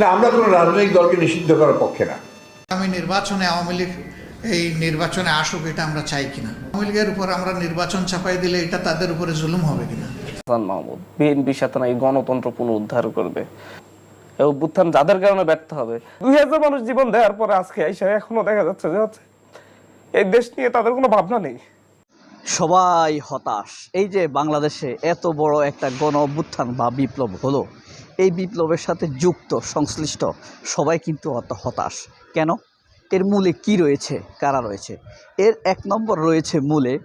না আমরা কোনো রাজনৈতিক দলকে নিষিদ্ধ করার পক্ষে না। আমি নির্বাচনে আওয়ামী লীগ এই নির্বাচনে আসুক এটা আমরা চাই কিনা? আওয়ামী লীগের উপর আমরা নির্বাচন চাপাই দিলে এটা তাদের উপরে জুলুম হবে কিনা? হাসান মাহমুদ বিএনপির সাথে নাকি গণতন্ত্র পুনরুদ্ধার করবে? অভ্যুত্থান যাদের কারণে ব্যর্থ হবে? দুই হাজার মানুষ জীবন দেওয়ার পরে আজকে এসে এখনও দেখা যাচ্ছে যে হচ্ছে এই দেশ নিয়ে তাদের কোনো ভাবনা নেই। সবাই হতাশ। এই যে বাংলাদেশে এত বড় একটা গণ অভ্যুত্থান বা বিপ্লব হলো এই বিপ্লবের সাথে যুক্ত, সংশ্লিষ্ট সবাই কিন্তু অত হতাশ। কেন? এর মূলে কি রয়েছে? কারা রয়েছে? এর এক নম্বর রয়েছে মূলে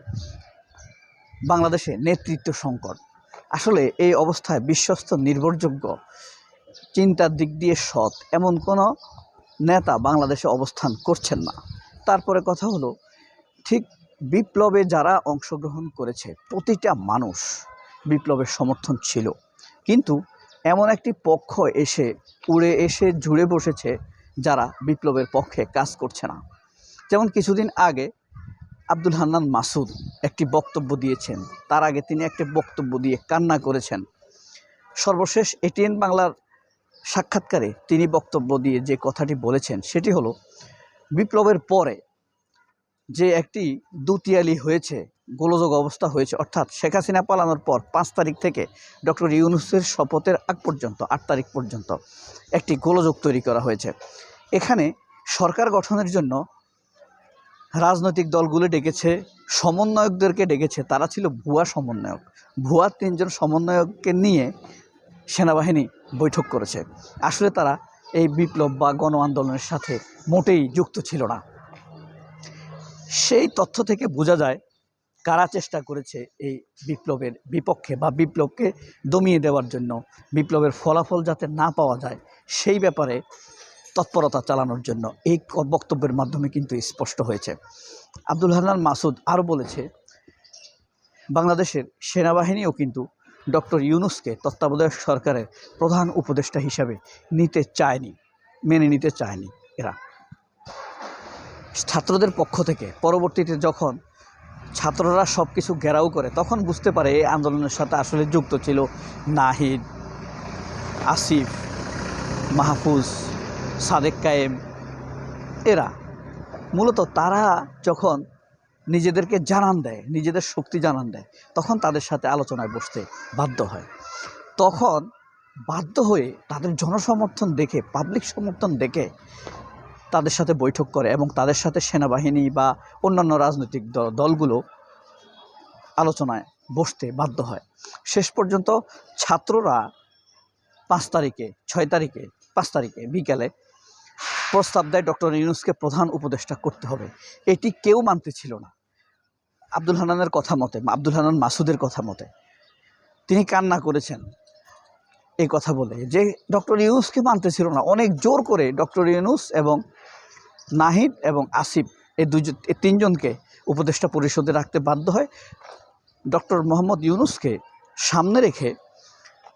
বাংলাদেশে নেতৃত্ব সংকট। আসলে এই অবস্থায় বিশ্বস্ত, নির্ভরযোগ্য, চিন্তার দিক দিয়ে সৎ এমন কোনো নেতা বাংলাদেশে অবস্থান করছেন না। তারপরে কথা হলো, ঠিক বিপ্লবে যারা অংশগ্রহণ করেছে, প্রতিটা মানুষ বিপ্লবের সমর্থন ছিল। কিন্তু এমন একটি পক্ষ এসে, উড়ে এসে জুড়ে বসেছে যারা বিপ্লবের পক্ষে কাজ করছে না। যেমন কিছুদিন আগে আব্দুল হান্নান মাসুদ একটি বক্তব্য দিয়েছেন। তার আগে তিনি একটি বক্তব্য দিয়ে কান্না করেছেন। সর্বশেষ এটিএন বাংলার সাক্ষাৎকারে তিনি বক্তব্য দিয়ে যে কথাটি বলেছেন, সেটি হলো, বিপ্লবের পরে যে একটি দুতিয়ালি হয়েছে গোলযোগ অবস্থা হয়েছে। অর্থাৎ শেখ হাসিনা পালানোর পর পাঁচ তারিখ থেকে ডক্টর ইউনুসের শপথের আগ পর্যন্ত, আট তারিখ পর্যন্ত একটি গোলযোগ তৈরি করা হয়েছে। এখানে সরকার গঠনের জন্য রাজনৈতিক দলগুলো ডেকেছে, সমন্বয়কদেরকে ডেকেছে। তারা ছিল ভুয়া সমন্বয়ক। ভুয়া তিনজন সমন্বয়ককে নিয়ে সেনাবাহিনী বৈঠক করেছে। আসলে তারা এই বিপ্লব বা গণ আন্দোলনের সাথে মোটেই যুক্ত ছিল না। সেই তথ্য থেকে বোঝা যায় কারা চেষ্টা করেছে এই বিপ্লবের বিপক্ষে বা বিপ্লবকে দমিয়ে দেওয়ার জন্য, বিপ্লবের ফলাফল যাতে না পাওয়া যায়, সেই ব্যাপারে তৎপরতা চালানোর জন্য এই বক্তব্যের মাধ্যমে কিন্তু স্পষ্ট হয়েছে। আব্দুল হান্নান মাসুদ আরও বলেছে, বাংলাদেশের সেনাবাহিনীও কিন্তু ডক্টর ইউনুসকে তত্ত্বাবধায়ক সরকারের প্রধান উপদেষ্টা হিসাবে নিতে চায়নি, মেনে নিতে চায়নি এরা। ছাত্রদের পক্ষ থেকে পরবর্তীতে যখন ছাত্ররা সব কিছু ঘেরাও করে, তখন বুঝতে পারে এই আন্দোলনের সাথে আসলে যুক্ত ছিল নাহিদ, আসিফ, মাহফুজ, সাদেক কায়েম, এরা। মূলত তারা যখন নিজেদেরকে জানান দেয়, নিজেদের শক্তি জানান দেয়, তখন তাদের সাথে আলোচনায় বসতে বাধ্য হয়। তখন বাধ্য হয়ে তাদের জনসমর্থন দেখে পাবলিক সমর্থন দেখে তাদের সাথে বৈঠক করে এবং তাদের সাথে সেনাবাহিনী বা অন্যান্য রাজনৈতিক দল- দলগুলো আলোচনায় বসতে বাধ্য হয়। শেষ পর্যন্ত ছাত্ররা পাঁচ তারিখে, ছয় তারিখে, পাঁচ তারিখে বিকালে প্রস্তাব দেয় ডক্টর ইউনুসকে প্রধান উপদেষ্টা করতে হবে। এটি কেউ মানতে ছিল না। আব্দুল হানানের কথা মতে, আব্দুল হানান মাসুদের কথা মতে তিনি কান্না করেছেন এই কথা বলে যে ডক্টর ইউনুসকে মানতে ছিল না। অনেক জোর করে ডক্টর ইউনুস এবং নাহিদ এবং আসিফ, এই এই তিনজনকে উপদেষ্টা পরিষদে রাখতে বাধ্য হয়। ডক্টর মোহাম্মদ ইউনুসকে সামনে রেখে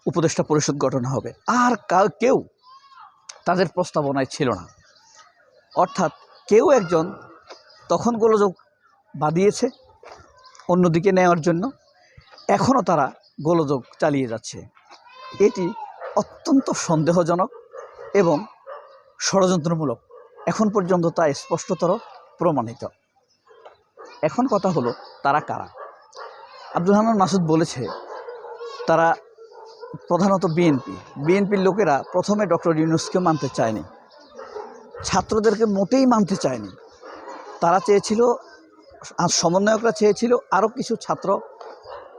উপদেষ্টা পরিষদ গঠন হবে। আর কেউ তাদের প্রস্তাবনায় ছিল না। অর্থাৎ কেউ একজন তখন গোলযোগ বাদিয়েছে অন্যদিকে নেওয়ার জন্য। এখনও তারা গোলযোগ চালিয়ে যাচ্ছে। এটি অত্যন্ত সন্দেহজনক এবং ষড়যন্ত্রমূলক। এখন পর্যন্ত তা স্পষ্টতর প্রমাণিত। এখন কথা হলো, তারা কারা? আব্দুল হান্নান মাসুদ বলেছে, তারা প্রধানত বিএনপি। বিএনপির লোকেরা প্রথমে ডক্টর ইউনুসকে মানতে চায়নি। ছাত্রদেরকে মোটেই মানতে চায়নি। তারা চেয়েছিল, আর সমন্বয়করা চেয়েছিল আরও কিছু ছাত্র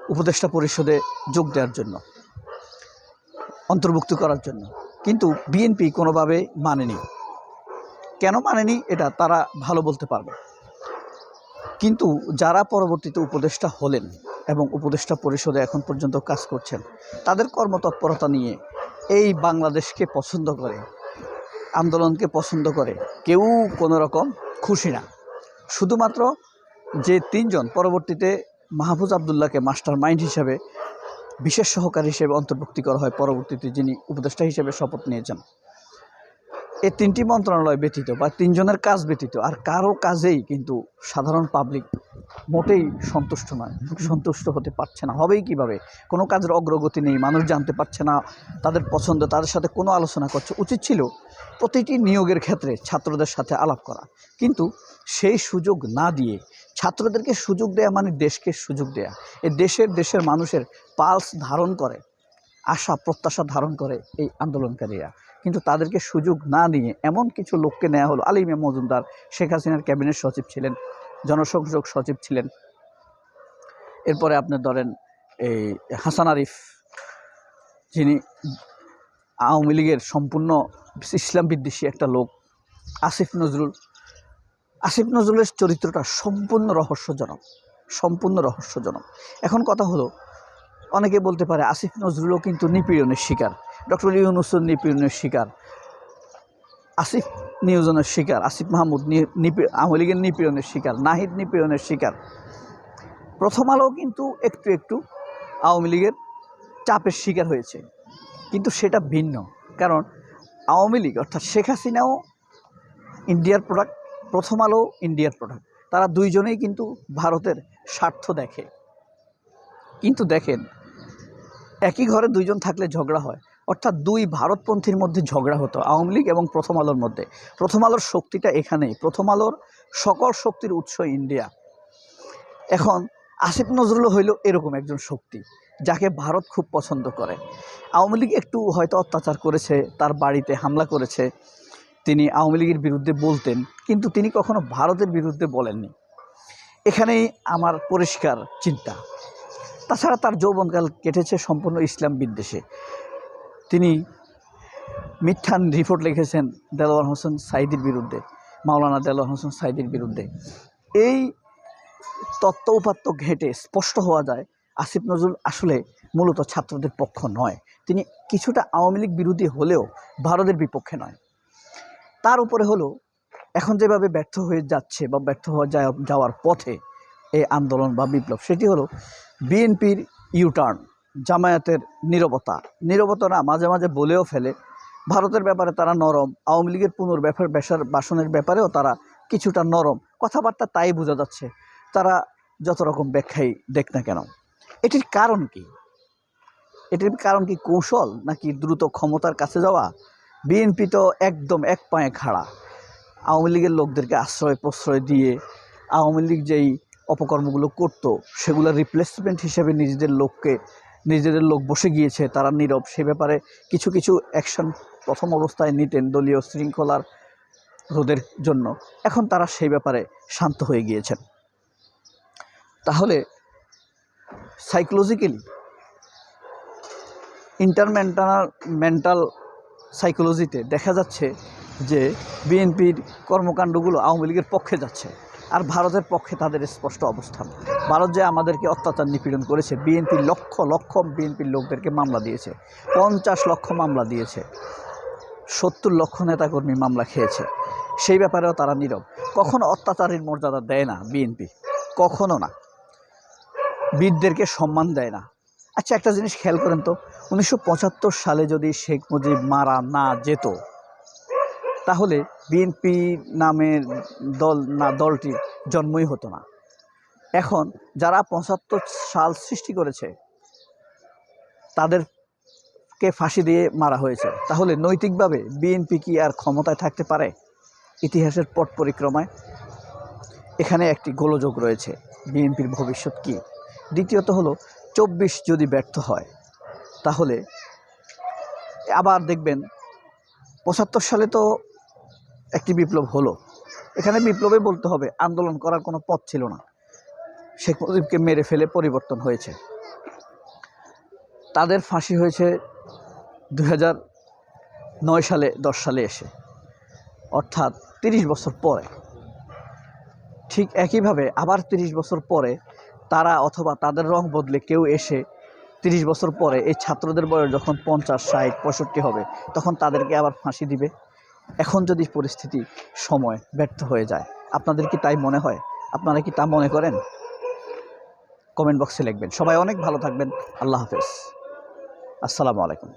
উপদেষ্টা পরিষদে যোগ দেওয়ার জন্য, অন্তর্ভুক্ত করার জন্য। কিন্তু বিএনপি কোনোভাবে মানেনি। কেন মানেনি এটা তারা ভালো বলতে পারবে। কিন্তু যারা পরবর্তীতে উপদেষ্টা হলেন এবং উপদেষ্টা পরিষদে এখন পর্যন্ত কাজ করছেন, তাদের কর্মতৎপরতা নিয়ে এই বাংলাদেশকে পছন্দ করে, আন্দোলনকে পছন্দ করে কেউ কোনো রকম খুশি না। শুধুমাত্র যে তিনজন পরবর্তীতে মাহফুজ আবদুল্লাহকে মাস্টার মাইন্ড হিসেবে, বিশেষ সহকারী হিসেবে অন্তর্ভুক্তি করা হয় পরবর্তীতে যিনি উপদেষ্টা হিসেবে শপথ নিয়েছেন। এই তিনটি মন্ত্রণালয় ব্যতীত বা তিনজনের কাজ ব্যতীত, আর কারও কাজেই কিন্তু সাধারণ পাবলিক মোটেই সন্তুষ্ট নয়, সন্তুষ্ট হতে পারছে না। হবেই কীভাবে? কোনো কাজের অগ্রগতি নেই, মানুষ জানতে পারছে না, তাদের পছন্দ, তাদের সাথে কোনো আলোচনা করছে। উচিত ছিল প্রতিটি নিয়োগের ক্ষেত্রে ছাত্রদের সাথে আলাপ করা। কিন্তু সেই সুযোগ না দিয়ে, ছাত্রদেরকে সুযোগ দেয়া মানে দেশকে সুযোগ দেয়া। এ দেশের দেশের মানুষের পালস ধারণ করে, আশা, প্রত্যাশা ধারণ করে এই আন্দোলনকারীরা। কিন্তু তাদেরকে সুযোগ না নিয়ে এমন কিছু লোককে নেওয়া হলো। আলিমা মজুমদার শেখ হাসিনার ক্যাবিনেট সচিব ছিলেন, জনসংযোগ সচিব ছিলেন। এরপরে আপনি ধরেন এই হাসান আরিফ, যিনি আওয়ামী লীগের সম্পূর্ণ ইসলাম বিদ্বেষী একটা লোক, আসিফ নজরুল। আসিফ নজরুলের চরিত্রটা সম্পূর্ণ রহস্যজনক সম্পূর্ণ রহস্যজনক। এখন কথা হলো অনেকে বলতে পারে আসিফ নজরুলও কিন্তু নিপীড়নের শিকার। ডক্টর ইউনুসুর নিপীড়নের শিকার। আসিফ নিয়োজনের শিকার, আসিফ মাহমুদ আওয়ামী লীগের নিপীড়নের শিকার, নাহিদ নিপীড়নের শিকার। প্রথম আলো কিন্তু একটু একটু আওয়ামী লীগের চাপের শিকার হয়েছে। কিন্তু সেটা ভিন্ন। কারণ আওয়ামী লীগ, অর্থাৎ শেখ হাসিনাও ইন্ডিয়ার প্রোডাক্ট প্রথম আলো ইন্ডিয়ার প্রোডাক্ট তারা দুইজনেই কিন্তু ভারতের স্বার্থ দেখে। কিন্তু দেখেন, একই ঘরে দুইজন থাকলে ঝগড়া হয়। অর্থাৎ দুই ভারতপন্থীর মধ্যে ঝগড়া হতো, আওয়ামী লীগ এবং প্রথম আলোর মধ্যে। প্রথম আলোর শক্তিটা এখানেই। প্রথম আলোর সকল শক্তির উৎস ইন্ডিয়া। এখন আসিফ নজরুল হইল এরকম একজন শক্তি, যাকে ভারত খুব পছন্দ করে। আওয়ামী লীগ একটু হয়তো অত্যাচার করেছে, তার বাড়িতে হামলা করেছে। তিনি আওয়ামী লীগের বিরুদ্ধে বলতেন, কিন্তু তিনি কখনো ভারতের বিরুদ্ধে বলেননি। এখানেই আমার পরিষ্কার চিন্তা। তাছাড়া তার যৌবনকাল কেটেছে সম্পূর্ণ ইসলাম বিদ্বেষে। তিনি মিথ্যান রিপোর্ট লিখেছেন দেলোয়ার হোসেন সাইদির বিরুদ্ধে, মাওলানা দেলোয়ার হোসেন সাইদির বিরুদ্ধে। এই তত্ত্ব উপাত্ত ঘেটে স্পষ্ট হওয়া যায়, আসিফ নজরুল আসলে মূলত ছাত্রদের পক্ষ নয়। তিনি কিছুটা আওয়ামী লীগ বিরোধী হলেও ভারতের বিপক্ষে নয়। তার উপরে হলো, এখন যেভাবে ব্যর্থ হয়ে যাচ্ছে বা ব্যর্থ হওয়া যাওয়ার পথে এই আন্দোলন বা বিপ্লব। সেটি হলো বিএনপির ইউটার্ন জামায়াতের নীরবতা। নীরবতা না, মাঝে মাঝে বলেও ফেলে। ভারতের ব্যাপারে তারা নরম, আওয়ামী লীগের পুনর্ব্যাপার বেসার, বাসনের ব্যাপারেও তারা কিছুটা নরম। কথাবার্তা তাই বোঝা যাচ্ছে, তারা যত রকম ব্যাখ্যাই দেখ না কেন। এটির কারণ কি? এটির কারণ কি কৌশল, নাকি দ্রুত ক্ষমতার কাছে যাওয়া? বিএনপি তো একদম এক পায়ে খাড়া। আওয়ামী লীগের লোকদেরকে আশ্রয় প্রশ্রয় দিয়ে, আওয়ামী লীগ যেই অপকর্মগুলো করতো সেগুলোর রিপ্লেসমেন্ট হিসেবে নিজেদের লোককে, নিজেদের লোক বসে গিয়েছে, তারা নীরব। সে ব্যাপারে কিছু কিছু অ্যাকশন প্রথম অবস্থায় নিতেন দলীয় শৃঙ্খলার রোধের জন্য। এখন তারা সেই ব্যাপারে শান্ত হয়ে গিয়েছেন। তাহলে সাইকোলজিক্যালি ইন্টারমেন্টাল মেন্টাল সাইকোলজিতে দেখা যাচ্ছে যে বিএনপির কর্মকাণ্ডগুলো আওয়ামী লীগের পক্ষে যাচ্ছে। আর ভারতের পক্ষে তাদের স্পষ্ট অবস্থান। ভারত যে আমাদেরকে অত্যাচার নিপীড়ন করেছে বিএনপির লক্ষ লক্ষ বিএনপির লোকদেরকে মামলা দিয়েছে, পঞ্চাশ লক্ষ মামলা দিয়েছে, সত্তর লক্ষ নেতাকর্মী মামলা খেয়েছে। সেই ব্যাপারেও তারা নীরব। কখনো অত্যাচারের মর্যাদা দেয় না বিএনপি কখনো না। বীরদেরকে সম্মান দেয় না। আচ্ছা একটা জিনিস খেয়াল করেন তো, উনিশশো পঁচাত্তর সালে যদি শেখ মুজিব মারা না যেত তাহলে বিএনপি নামের দল না, দলটি জন্মই হতো না। এখন যারা পঁচাত্তর সাল সৃষ্টি করেছে, তাদেরকে ফাঁসি দিয়ে মারা হয়েছে। তাহলে নৈতিকভাবে বিএনপি কি আর ক্ষমতায় থাকতে পারে? ইতিহাসের পট পরিক্রমায় এখানে একটি গোলযোগ রয়েছে। বিএনপির ভবিষ্যৎ কী? দ্বিতীয়ত হলো, চব্বিশ যদি ব্যর্থ হয়, তাহলে আবার দেখবেন, পঁচাত্তর সালে তো একটি বিপ্লব হলো। এখানে বিপ্লবে বলতে হবে, আন্দোলন করার কোনো পথ ছিল না। শেখ মুজিবকে মেরে ফেলে পরিবর্তন হয়েছে। তাদের ফাঁসি হয়েছে দু নয় সালে, দশ সালে এসে। অর্থাৎ তিরিশ বছর পরে। ঠিক একইভাবে আবার তিরিশ বছর পরে তারা অথবা তাদের রং বদলে কেউ এসে তিরিশ বছর পরে এই ছাত্রদের বয়স যখন পঞ্চাশ, ষাট, পঁয়ষট্টি হবে, তখন তাদেরকে আবার ফাঁসি দিবে। এখন যদি পরিস্থিতি, সময় ব্যর্থ হয়ে যায়, আপনাদের কি তাই মনে হয়? আপনারা কি তা মনে করেন? কমেন্ট বক্সে লিখবেন। সবাই অনেক ভালো থাকবেন। আল্লাহ হাফেজ। আসসালামু আলাইকুম।